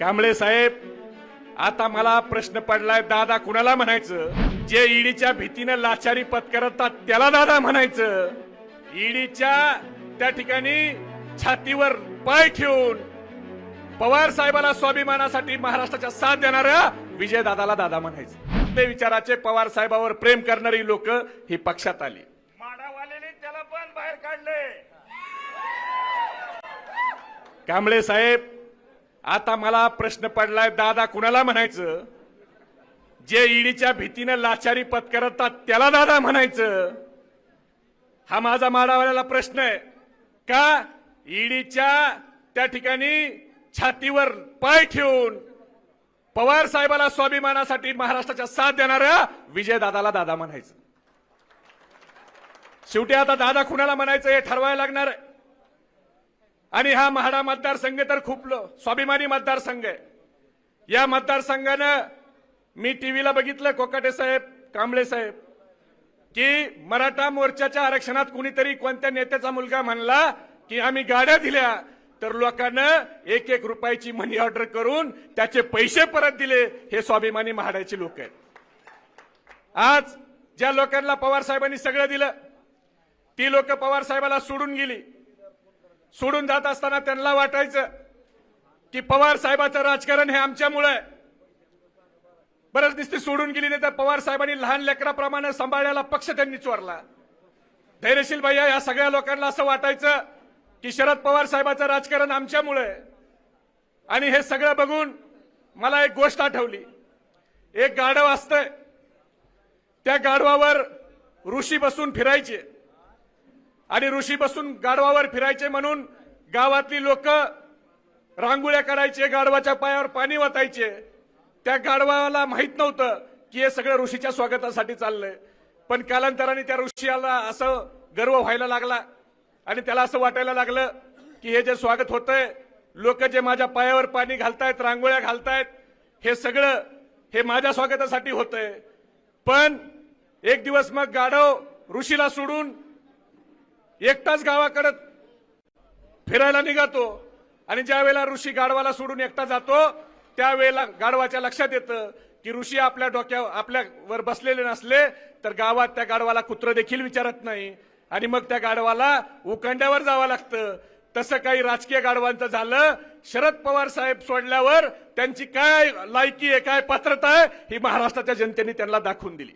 कांबळे साहेब आता मला प्रश्न पडलाय दादा कुणाला म्हणायचं? जे ईडीच्या भीतीनं लाचारी पत्करतात त्याला दादा म्हणायचं. ईडीच्या त्या ठिकाणी छातीवर पाय ठेवून पवार साहेबाला स्वाभिमानासाठी महाराष्ट्राच्या साथ देणाऱ्या विजय दादाला दादा म्हणायचं. ते विचाराचे पवार साहेबावर प्रेम करणारी लोक ही पक्षात आली. माडावालेने त्याला पण बाहेर काढले कांबळे साहेब आता मला प्रश्न पडलाय दादा कुणाला म्हणायचं? जे ईडीच्या भीतीनं लाचारी पत्करतात त्याला दादा म्हणायचं. हा माझा माडावाल्याला प्रश्न आहे. का? ईडीच्या त्या ठिकाणी छातीवर पाय ठेवून पवार साहेबाला स्वाभिमानासाठी महाराष्ट्राच्या साथ देणाऱ्या विजय दादाला दादा म्हणायचं. शेवटी आता दादा कुणाला म्हणायचं हे ठरवायला लागणार? आहे आणि हा महाडा मतदारसंघ तर खूप स्वाभिमानी मतदारसंघ आहे. या मतदारसंघानं मी टीव्हीला बघितलं कोकाटे साहेब कांबळे साहेब की मराठा मोर्चाच्या आरक्षणात कुणीतरी कोणत्या नेत्याचा मुलगा म्हणला की आम्ही गाड्या दिल्या तर लोकांना एक एक रुपयाची मनी ऑर्डर करून त्याचे पैसे परत दिले. हे स्वाभिमानी महाडाचे लोक आहेत. आज ज्या लोकांना पवार साहेबांनी सगळं दिलं ती लोक पवार साहेबाला सोडून गेली. सोडून जात असताना त्यांना वाटायचं की पवार साहेबाचं राजकारण हे आमच्यामुळे. आहे. बरंच दिसती सोडून गेली नाही तर पवार साहेबांनी लहान लेकराप्रमाणे सांभाळायला पक्ष त्यांनी चोरला. धैर्यशील भैया या सगळ्या लोकांना असं वाटायचं की शरद पवार साहेबाचं राजकारण आमच्यामुळे. आणि हे सगळं बघून मला एक गोष्ट आठवली. एक गाढव असतंय. त्या गाढवावर ऋषी बसून फिरायचे. आणि ऋषी बसून गाढवावर फिरायचे म्हणून गावातली लोक रांगोळ्या करायचे गाढवाच्या पायावर पाणी वाचायचे त्या गाढवाला माहीत नव्हतं की हे सगळं ऋषीच्या स्वागतासाठी चाललंय. पण कालांतराने त्या ऋषीला असं गर्व व्हायला लागला आणि त्याला असं वाटायला लागलं की हे जे स्वागत होतंय लोक जे माझ्या पायावर पाणी घालतायत रांगोळ्या घालतायत हे सगळं हे माझ्या स्वागतासाठी होतंय. पण एक दिवस मग गाढव ऋषीला सोडून एकटाच गावाकडे फिरायला निघातो आणि ज्या वेळेला ऋषी गाढवाला सोडून एकटा जातो त्यावेळेला गाढवाच्या लक्षात येतं की ऋषी आपल्या डोक्यावर आपल्यावर बसलेले नसले तर गावात त्या गाढवाला कुत्र देखील विचारत नाही. आणि मग त्या गाढवाला उकंड्यावर जावं लागतं. तसं काही राजकीय गाढवांचं झालं शरद पवार साहेब सोडल्यावर त्यांची काय लायकी आहे काय पात्रता आहे ही महाराष्ट्राच्या जनतेने त्यांना दाखवून दिली.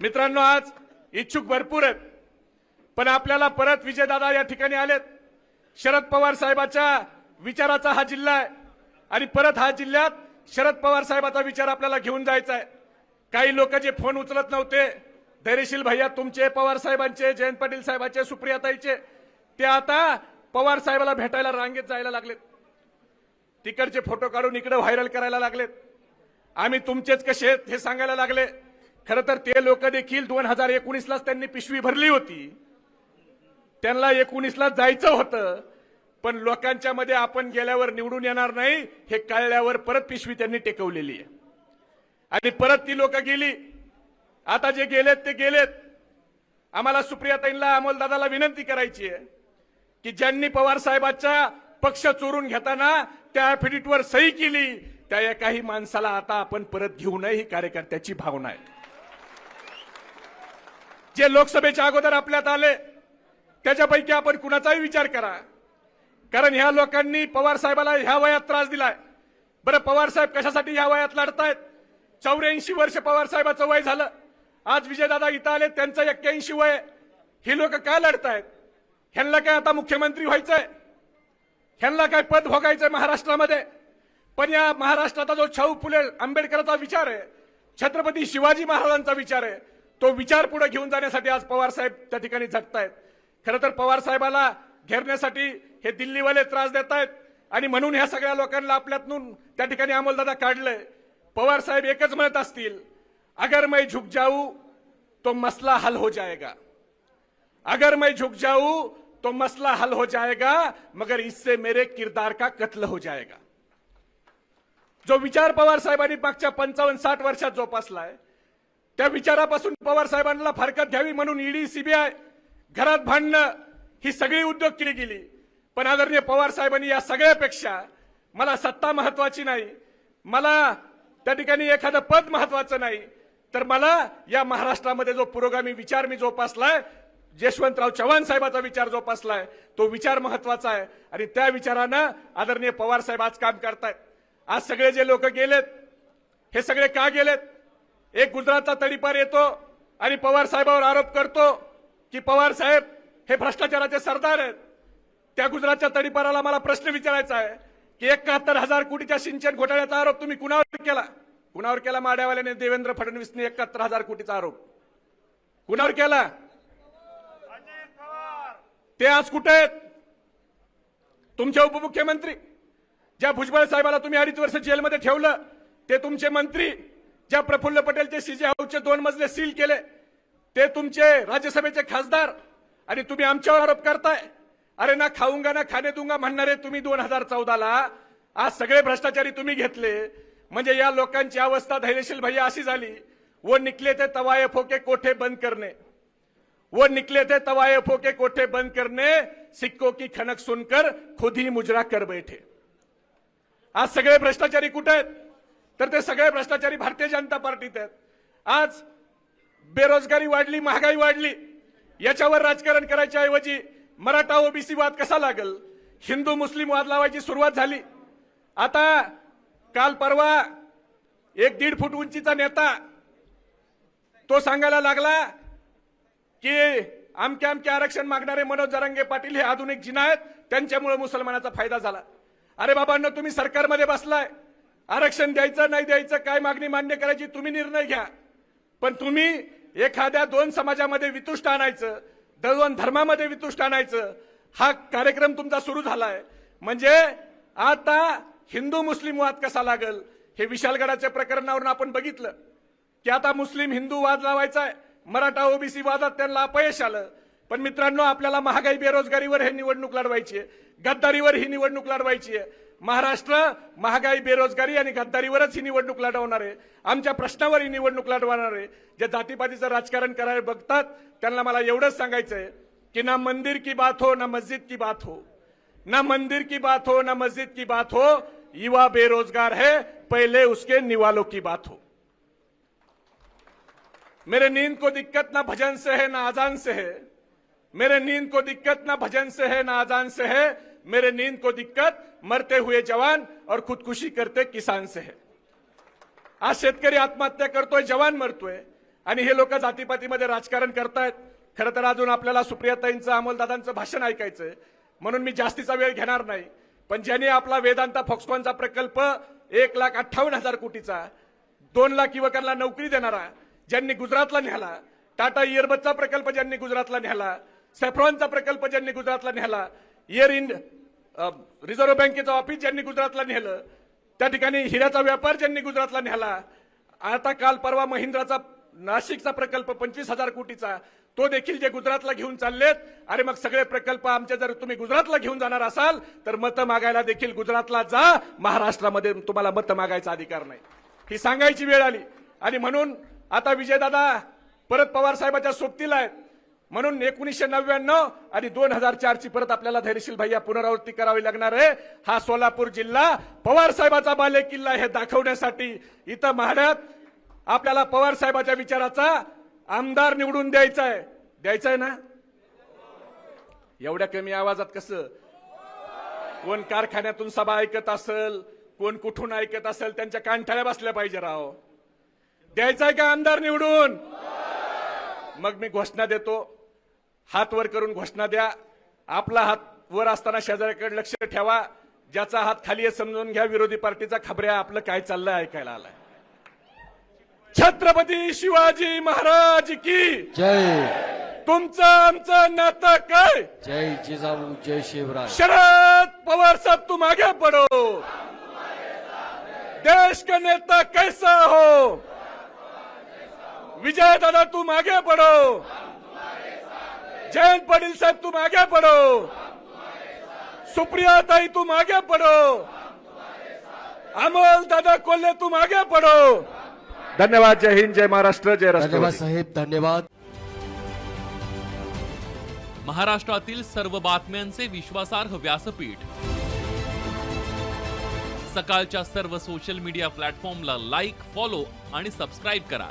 मित्रांनो आज इच्छुक भरपूर आहेत. पण आपल्याला परत विजयदादा या ठिकाणी आलेत. शरद पवार साहेबाच्या विचाराचा हा जिल्हा आहे. आणि परत हा जिल्ह्यात शरद पवार साहेबाचा विचार आपल्याला घेऊन जायचा आहे. काही लोक जे फोन उचलत नव्हते धैर्यशील भैया तुमचे पवार साहेबांचे जयंत पाटील साहेबांचे सुप्रियाताईचे ते आता पवार साहेबाला भेटायला रांगेत जायला लागलेत. तिकडचे फोटो काढून इकडे व्हायरल करायला लागलेत. आम्ही तुमचेच कसे हे सांगायला लागले. खरं तर ते लोक देखील दोन हजार एकोणीसलाच त्यांनी पिशवी भरली होती. त्यांना एकोणीसला जायचं होतं. पण लोकांच्या मध्ये आपण गेल्यावर निवडून येणार नाही हे कळल्यावर परत पिशवी त्यांनी टेकवलेली आहे. आणि परत ती लोक गेली. आता जे गेलेत ते गेलेत. आम्हाला सुप्रियाताईंना अमोलदादाला विनंती करायची आहे की ज्यांनी पवार साहेबांचा पक्ष चोरून घेताना त्या ऍफिडेव्हिटवर सही केली त्या एकाही माणसाला आता आपण परत घेऊ नये ही कार्यकर्त्याची भावना आहे. जे लोकसभेच्या अगोदर आपल्यात आले त्याच्यापैकी आपण कुणाचाही विचार करा. कारण ह्या लोकांनी पवार साहेबाला ह्या वयात त्रास दिलाय. बरं पवार साहेब कशासाठी ह्या वयात लढतायत? चौऱ्याऐंशी वर्ष पवार साहेबाचं वय झालं. आज विजयदादा इथं आले त्यांचं एक्क्याऐंशी वय हे ही लोक काय लढतायत? ह्यांना काय आता मुख्यमंत्री व्हायचंय? ह्यांना काय पद भोगायचंय महाराष्ट्रामध्ये? पण या महाराष्ट्राचा जो छाऊ फुले आंबेडकरचा विचार आहे छत्रपती शिवाजी महाराजांचा विचार आहे तो विचार पुढे घेऊन जाण्यासाठी आज पवार साहेब त्या ठिकाणी झटतायत. खरं तर पवार साहेबाला घेरण्यासाठी हे दिल्लीवाले त्रास देत आहेत. आणि म्हणून ह्या सगळ्या लोकांना आपल्यातून त्या ठिकाणी अमोलदादा काढलंय. पवार साहेब एकच म्हणत असतील अगर मैं झुक जाऊ तो मसला हल हो जाएगा. अगर मैं झुक जाऊ तो मसला हल हो जाएगा मगर इससे मेरे किरदार का कत्ल हो जाएगा. जो विचार पवार साहेबांनी मागच्या पंचावन्न साठ वर्षात जोपासलाय त्या विचारापासून पवार साहेबांना फारकत घ्यावी म्हणून ईडी सीबीआय घरात भांडणं ही सगळी उद्योग केली गेली. पण आदरणीय पवार साहेबांनी या सगळ्यापेक्षा मला सत्ता महत्वाची नाही मला त्या ठिकाणी एखादं पद महत्वाचं नाही तर मला या महाराष्ट्रामध्ये जो पुरोगामी विचार मी जोपासलाय यशवंतराव चव्हाण साहेबाचा विचार जोपासलाय तो विचार महत्त्वाचा आहे. आणि त्या विचारानं आदरणीय पवार साहेब आज काम करतायत. आज सगळे जे लोक गेलेत हे सगळे का गेलेत? एक गुजरातचा तडीपार येतो आणि पवार साहेबावर आरोप करतो. की पवार साहेब हे भ्रष्टाचाराचे सरदार आहेत. त्या गुजरातच्या तडीपाराला मला प्रश्न विचारायचा आहे की एकाहत्तर हजार कोटीच्या सिंचन घोटाळ्याचा आरोप तुम्ही कुणावर केला? कुणावर केला माड्यावाल्याने देवेंद्र फडणवीसने एकाहत्तर हजार कोटीचा आरोप? कुणावर केला? ते आज कुठे आहेत? तुमचे उपमुख्यमंत्री ज्या भुजबळ साहेबाला तुम्ही अडीच वर्ष जेलमध्ये ठेवलं ते तुमचे मंत्री ज्या प्रफुल्ल पटेलचे सीजे हाऊसचे दोन मजले सील केले ते तुमचे राज्यसभेचे खासदार. आणि तुम्ही आमच्यावर आरोप करताय. अरे ना खाऊंगा ना खाणे दुंगा म्हणणारे तुम्ही दोन हजार चौदाला. आज सगळे भ्रष्टाचारी तुम्ही घेतले. म्हणजे या लोकांची अवस्था धैर्यशील भैया अशी झाली. व निकले ते तवाये फोके कोठे बंद करणे. वो निकले थे तवाय फोके कोठे बंद करने सिक्को की खनक सुनकर खुद ही मुजरा कर बैठे. आज सगळे भ्रष्टाचारी कुठे आहेत? तर ते सगळे भ्रष्टाचारी भारतीय जनता पार्टीत आहेत. आज बेरोजगारी वाढली महागाई वाढली याच्यावर राजकारण करायच्या ऐवजी मराठा ओबीसी वाद कसा लागल? हिंदू मुस्लिम वाद लावायची सुरुवात झाली. आता काल परवा एक दीड फूट उंचीचा नेता तो सांगायला लागला की आमके आमके आरक्षण मागणारे मनोज जरांगे पाटील हे आधुनिक जिना आहेत त्यांच्यामुळे मुसलमानाचा फायदा झाला. अरे बाबांना तुम्ही सरकारमध्ये बसलाय. आरक्षण द्यायचं नाही द्यायचं काय मागणी मान्य करायची तुम्ही निर्णय घ्या. पण तुम्ही एखाद्या दोन समाजामध्ये वितुष्ट आणायचं दोन धर्मामध्ये वितुष्ट आणायचं हा कार्यक्रम तुमचा सुरू झालाय. म्हणजे आता हिंदू मुस्लिम वाद कसा लागल हे विशालगडाच्या प्रकरणावरून आपण बघितलं. की आता मुस्लिम हिंदू वाद लावायचा आहे मराठा ओबीसी वादात त्यांना अपयश आलं. पण मित्रांनो आपल्याला महागाई बेरोजगारीवर हे निवडणूक लढवायची आहे. गद्दारीवर ही निवडणूक लढवायची आहे. महाराष्ट्र, महागाई, बेरोजगारी आणि गद्दारीवरच ही निवडणूक लढवणार आहे. आमच्या प्रश्नावर ही निवडणूक लढवणार आहे. जे जातीपातीचं राजकारण करायला बघतात, त्यांना मला एवढंच सांगायचं आहे की ना मंदिर की बात हो, ना मस्जिद की बात हो. ना मंदिर की बात हो, ना मस्जिद की बात हो, युवा बेरोजगार है, पहले उसके निवालों की बात हो. मेरे नींद को दिक्कत ना भजन से है, ना आजान से है. मेरे नींद को दिक्कत ना भजन से है, ना आजान से है मेरे नींद को दिक्कत मरते हुए जवान और खुदकुशी करते किसान से है। आज शेतकरी आत्महत्या करतोय जवान मरतोय. आणि हे लोक जातीपातीमध्ये राजकारण करतायत. खरं तर अजून आपल्याला सुप्रियाताईंचं अमोलदादांचं भाषण ऐकायचं म्हणून मी जास्तीचा वेळ घेणार नाही. पण ज्यांनी आपला वेदांता फॉक्सकॉनचा प्रकल्प एक लाख अठ्ठावन्न हजार कोटीचा दोन लाख युवकांना नोकरी देणारा ज्यांनी गुजरातला न्याला टाटा इयरबसचा प्रकल्प ज्यांनी गुजरातला न्याला सॅफ्रॉनचा प्रकल्प ज्यांनी गुजरातला न्याला इयर इंड रिझर्व्ह बँकेचं ऑफिस ज्यांनी गुजरातला नेलं त्या ठिकाणी हिऱ्याचा व्यापार ज्यांनी गुजरातला नेला आता काल परवा महिंद्राचा नाशिकचा प्रकल्प पंचवीस हजार कोटीचा तो देखील जे गुजरातला घेऊन चाललेत अरे मग सगळे प्रकल्प आमचे जर तुम्ही गुजरातला घेऊन जाणार असाल तर मतं मागायला देखील गुजरातला जा महाराष्ट्रामध्ये तुम्हाला मतं मागायचा अधिकार नाही. ही सांगायची वेळ आली. आणि म्हणून आता विजयदादा परत पवार साहेबाच्या सोबतीला आहेत. म्हणून एकोणीसशे नव्याण्णव आणि दोन हजार चारची परत आपल्याला धैर्यशील भैया पुनरावृत्ती करावी लागणार आहे. हा सोलापूर जिल्हा पवार साहेबाचा बाले किल्ला हे दाखवण्यासाठी. इथं महाड्यात आपल्याला पवार साहेबाच्या विचाराचा आमदार निवडून द्यायचा आहे. द्यायचा आहे ना? एवढ्या कमी आवाजात कसं? कोण कारखान्यातून सभा ऐकत असेल कोण कुठून ऐकत असेल त्यांच्या कानठाळ्या बसल्या पाहिजे राव. द्यायचाय का आमदार निवडून? मग मी घोषणा देतो. हात वर करून घोषणा द्या. आपला हात वर असताना शेजाऱ्याकडे लक्ष ठेवा. ज्याचा हात खाली आहे समजून घ्या. विरोधी पार्टीचा खबऱ्या आपलं काय चाललंय ऐकायला आलाय. छत्रपती शिवाजी महाराज की? जय. तुमचं आमचं नातं काय? जय जिजाऊ जय शिवराय. शरद पवार साहब तुम आगे बढ़ो देश का नेता कैसा हो? विजय दादा तुम आगे बढ़ो जयंत पाटिल साहब तुम आगे बढ़ो। सुप्रिया ताई तुम आगे बढ़ो। अमोल दादा कोल्हे तुम आगे बढ़ो। धन्यवाद जय हिंद जय महाराष्ट्र जय धन्यवाद राष्ट्रवादी साहेब धन्यवाद। महाराष्ट्रातील सर्व बातम्यांचे विश्वासार्ह व्यासपीठ. सकाळच्या सर्व सोशल मीडिया प्लॅटफॉर्मला लाईक फॉलो आणि सबस्क्राईब करा.